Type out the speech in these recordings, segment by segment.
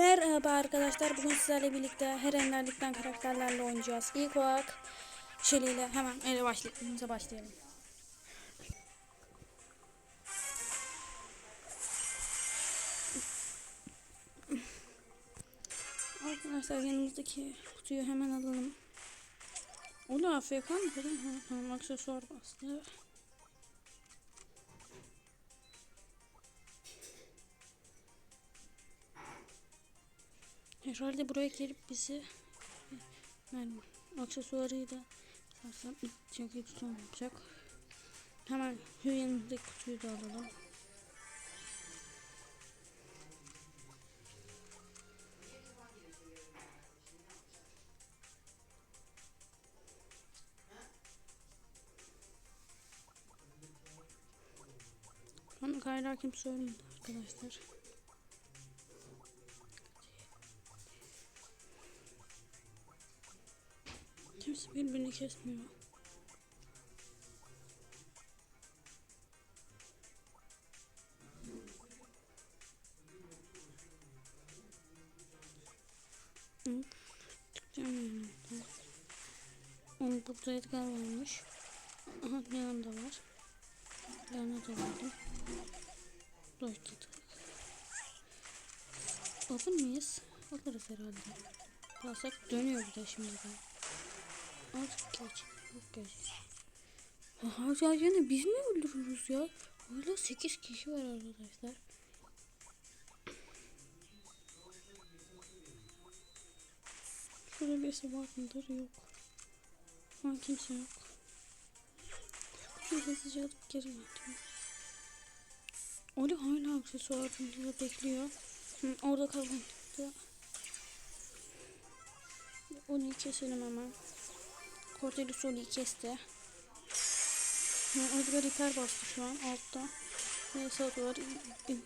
Merhaba arkadaşlar. Bugün sizlerle birlikte her enlerlikten karakterlerle oynayacağız. İlk olarak Shelly hemen ele başlayalım. başlayalım. Arkadaşlar yanımızdaki kutuyu hemen alalım. O da AFK mı? Aksesuar bastı. Herhalde buraya gelip bizi yani aksesuarıyla sarsam çünkü tutulmayacak. Hemen Hüyyen'deki kutuyu da alalım. Bana gayra kimse ölmedi arkadaşlar. Kimse birbirini kesmiyor. Çıkacağım yani. Burada Edgar varmış. Aha Leon da var. Da verdim. Doşladık. Alır mıyız? Alırız herhalde. Alsak dönüyor bir de şimdi de. Azıcık geç. Çok geç. Aha ya yine biz mi öldürürüz ya? Hala 8 kişi var arkadaşlar. Şurada birisi var mıdır? Yok. Şu an kimse yok. Şunu hızlıca alıp geri atayım. Oli hala aksesuarında bekliyor. Hı, orada kalın. Onu keselim hemen. Cordelis Oli'yi kesti. Edgar hiper bastı şu an altta. Saat var.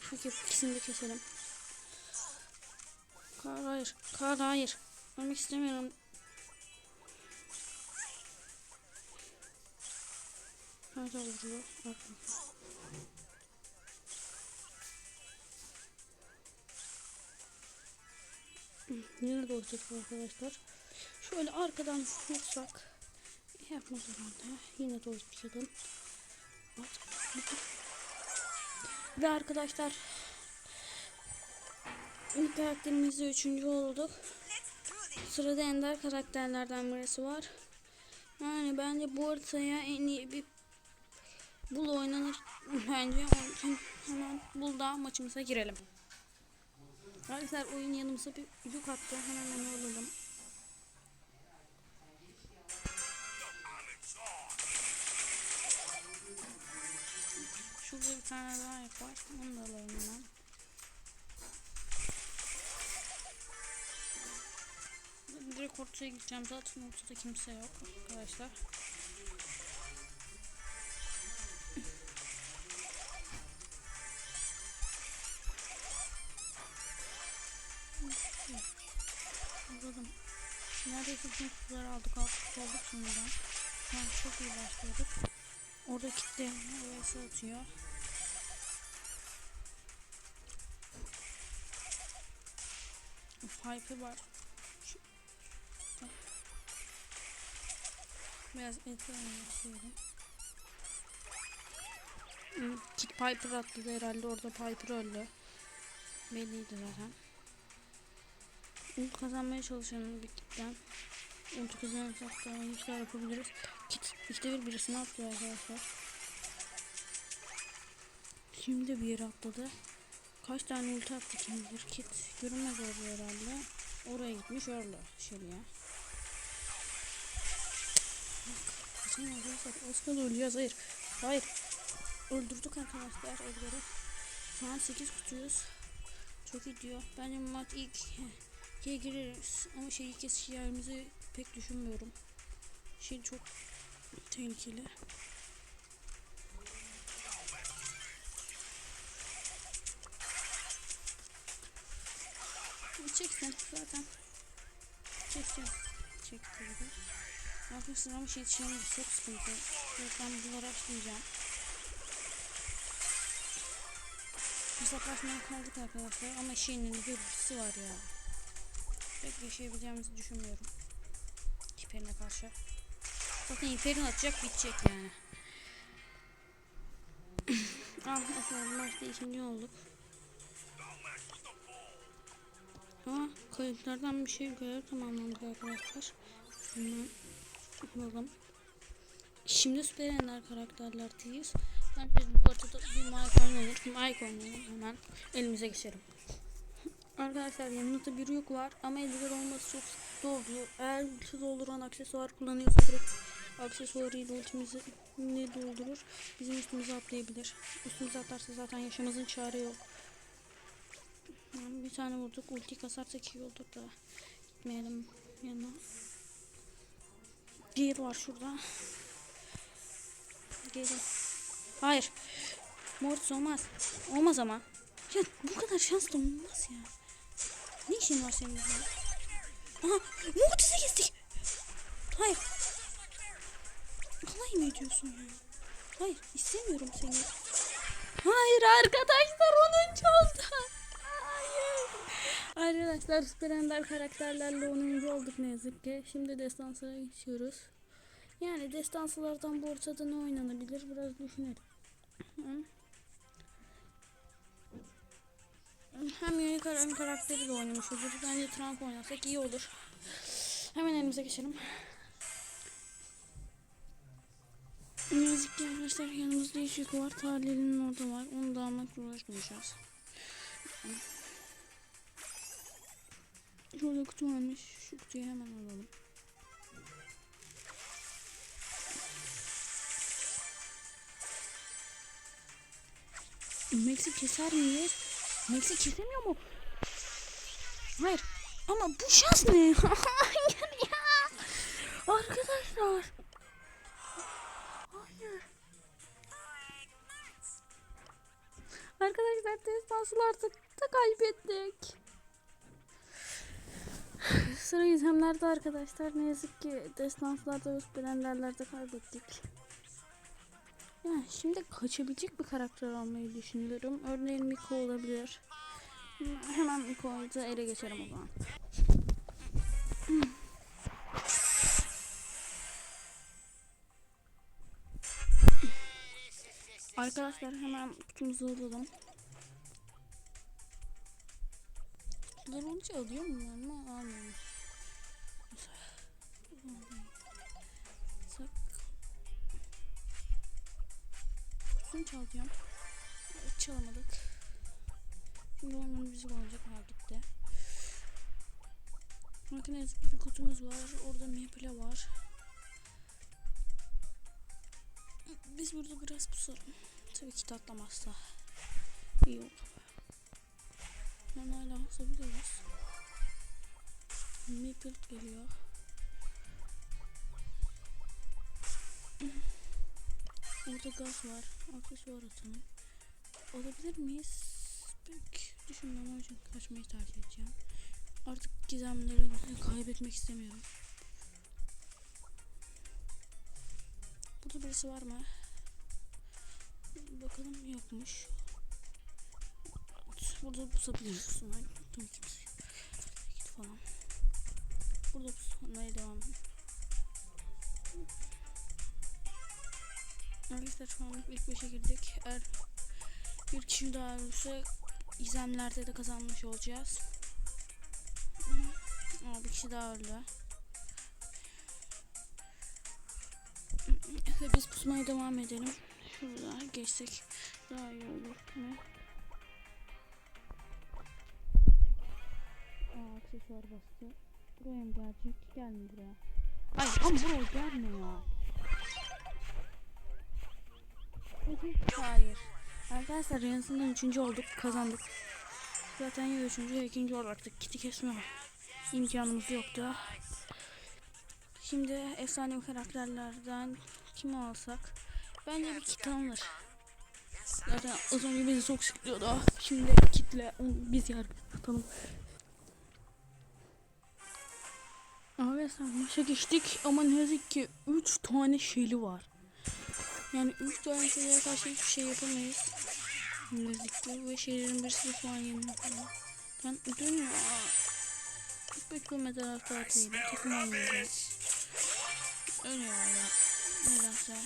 Şu ikisini de keselim. Kar hayır. Kar hayır. Ölmek istemiyorum. Hala vuruyor. Bakın. Yine de olacak arkadaşlar. Şöyle arkadan vursak yapmaz herhalde. Yine de olacak. Ve arkadaşlar ilk karakterimizde üçüncü olduk. Sırada ender karakterlerden birisi var. Yani bence bu haritaya en iyi bir bul oynanır bence. Onun için hemen bulda maçımıza girelim. Arkadaşlar oyun yanımıza bir yük attı. Hemen onu alalım. Şurada bir tane daha yapar. Onu da alalım hemen. Direkt ortaya gideceğim. Zaten ortada kimse yok arkadaşlar. Anladım. Neredeyse bütün kutuları aldık. Alt kutu olduk şimdiden. An çok iyi başladık. Orada kitle vs atıyor. Pipe var. Şu... Biraz ekranı başlayalım. Hmm, Kit Piper atladı herhalde orada Piper öldü. Belliydi zaten. İlk kazanmaya çalışalım bir kitten. Ulti kazanırsak iyi işler yapabiliriz. Kit işte bir birisini atlıyor arkadaşlar. Şimdi bir yere atladı. Kaç tane ulti attı kim. Kit görünmez oldu herhalde. Oraya gitmiş öyle şeriye. Kaçın arkadaşlar. Oscar ölüyoruz. Hayır. Hayır. Öldürdük arkadaşlar Edgar'ı. Şu an 8 kutuyuz. Çok iyi diyor. Bence maç ilk ikiye gireriz. Ama şey ilk kez yerimizi pek düşünmüyorum. Şey çok tehlikeli. Çeksin zaten. Çekeceğim. Çektirdim. Arkadaşlar ama şey yetişemeyiz. Çok sıkıntı. Ben bunları açmayacağım. hesaplaşmaya kaldık arkadaşlar ama Şirin'in bir ultisi var ya. Pek yaşayabileceğimizi düşünmüyorum. Hiperine karşı. Zaten hiperin atacak bitecek yani. ah efendim maçta ikinci olduk. Ama kayıtlardan bir şey görev tamamlandık arkadaşlar. Hemen bakalım. Şimdi süper ender karakterlerdeyiz. Ben biz bu ortada bir Mike oynanır. Mike oynayalım hemen. Elimize geçelim. Arkadaşlar yanımızda bir yük var ama Edgar olması çok sıkıntı oldu. Eğer ulti dolduran aksesuar kullanıyorsa direkt aksesuarıyla ultimizi ne doldurur. Bizim üstümüze atlayabilir. Üstümüze atlarsa zaten yaşamızın çare yok. Yani bir tane vurduk. Ulti kasarsak iyi olur da. Gitmeyelim yanına. Gale var şurada. Gale. Hayır. Mortis olmaz. Olmaz ama. Ya bu kadar şanslı olmaz ya. Ne işin var senin ya? Aha Mortis'e kestik. Hayır. Alay mı ediyorsun ya? Hayır istemiyorum seni. Hayır arkadaşlar onun çaldı. Arkadaşlar Süper Ender karakterlerle 10. olduk ne yazık ki. Şimdi destanslara geçiyoruz. Yani destanslardan bu ortada ne oynanabilir biraz düşünelim. Hem Unicorn karakteri de oynamış oluruz. Bence Trump oynasak iyi olur. Hemen elimize geçelim. Ne yazık ki arkadaşlar yanımızda ışık var. Talihli'nin orada var. Onu da almakla uğraşmayacağız. Şurada kutu varmış. Şu kutuyu hemen alalım. Max'i keser miyiz? Max'i kesemiyor mu? Hayır. Ama bu şans ne? Hayır ya. Arkadaşlar. Hayır. Arkadaşlar destansılarda da kaybettik. Sıra izlemlerde arkadaşlar ne yazık ki destanslarda ve süperenderlerde kaybettik. Yani şimdi kaçabilecek bir karakter almayı düşünüyorum. Örneğin Miko olabilir. Hemen Miko'yu da ele geçelim o zaman. Arkadaşlar hemen kutumuzu alalım. Kutuları olunca alıyor mu ben mi? Almıyorum. Sak. Kutusunu. Evet, çalamadık. Şimdi onun müzik olacak. Ha gitti. Bakın eski bir kutumuz var. Orada Maple var. Biz burada biraz pusalım. Tabii ki tatlamazsa. İyi olur. Ben hala asabiliriz. Maple geliyor. Orada gaz var. Aksesuar atalım. Olabilir miyiz? Pek düşünmüyorum o yüzden kaçmayı tercih edeceğim. Artık gizemleri kaybetmek istemiyorum. Burada birisi var mı? Bakalım yokmuş. Burada pusabiliriz. Tabii kimse yok. Git falan. Burada pusmaya devam. Arkadaşlar şu an ilk 5'e girdik. Eğer bir kişi daha ölürse izlemlerde de kazanmış olacağız. Aa, bir kişi daha öldü. Ve biz pusmaya devam edelim. Şurada geçsek daha iyi olur. Ne? Aa, aksesuar bastı. Buraya mı gelecek? Gelme buraya. Hayır ama buraya gelme ya. Hayır. Arkadaşlar yarısından üçüncü olduk. Kazandık. Zaten ya üçüncü ya ikinci olacaktık. Kiti kesme imkanımız yoktu. Şimdi efsanevi karakterlerden kimi alsak? Bence bir kit alınır. Zaten az önce bizi çok sıkıyordu. Şimdi kitle onu biz yargılatalım. Arkadaşlar maça geçtik ama ne yazık ki 3 tane şeyli var. Yani 3 tane şeyle karşı hiçbir şey yapamayız. müzikli ve şeylerin birisi de şu an yanımda falan. Ben dönüyor. Bütün medal atlatıydı. Takım olmayacak. Öyle valla. Nedense.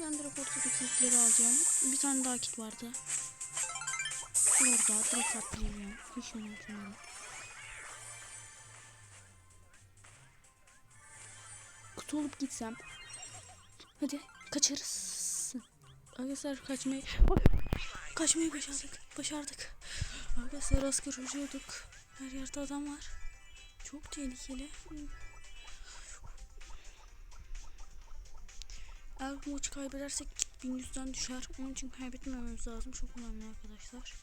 Ben direkt ortadaki kitleri alacağım. Bir tane daha kit vardı. Orada direkt atlayacağım. Hiç unutmuyorum. Kutu olup gitsem. Hadi kaçarız. Arkadaşlar kaçmayı kaçmayı başardık. Başardık. Arkadaşlar az görüşüyorduk. Her yerde adam var. Çok tehlikeli. Eğer bu maçı kaybedersek 1100'den düşer. Onun için kaybetmememiz lazım. Çok önemli arkadaşlar.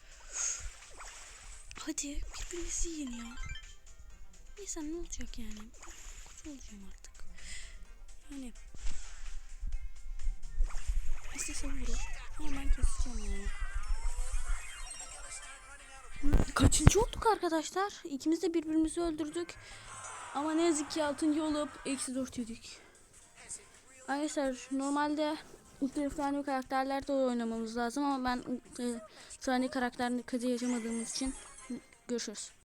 Hadi birbirinizi yiyin ya. Neyse ne olacak yani? Kutu olacağım artık. Yani İstese vurur. Ama ben keseceğim ya. Kaçıncı olduk arkadaşlar? İkimiz de birbirimizi öldürdük. Ama ne yazık ki altıncı olup eksi dört yedik. Arkadaşlar normalde ultra efsane karakterlerde oynamamız lazım ama ben saniye karakterini kadı yaşamadığımız için görüşürüz.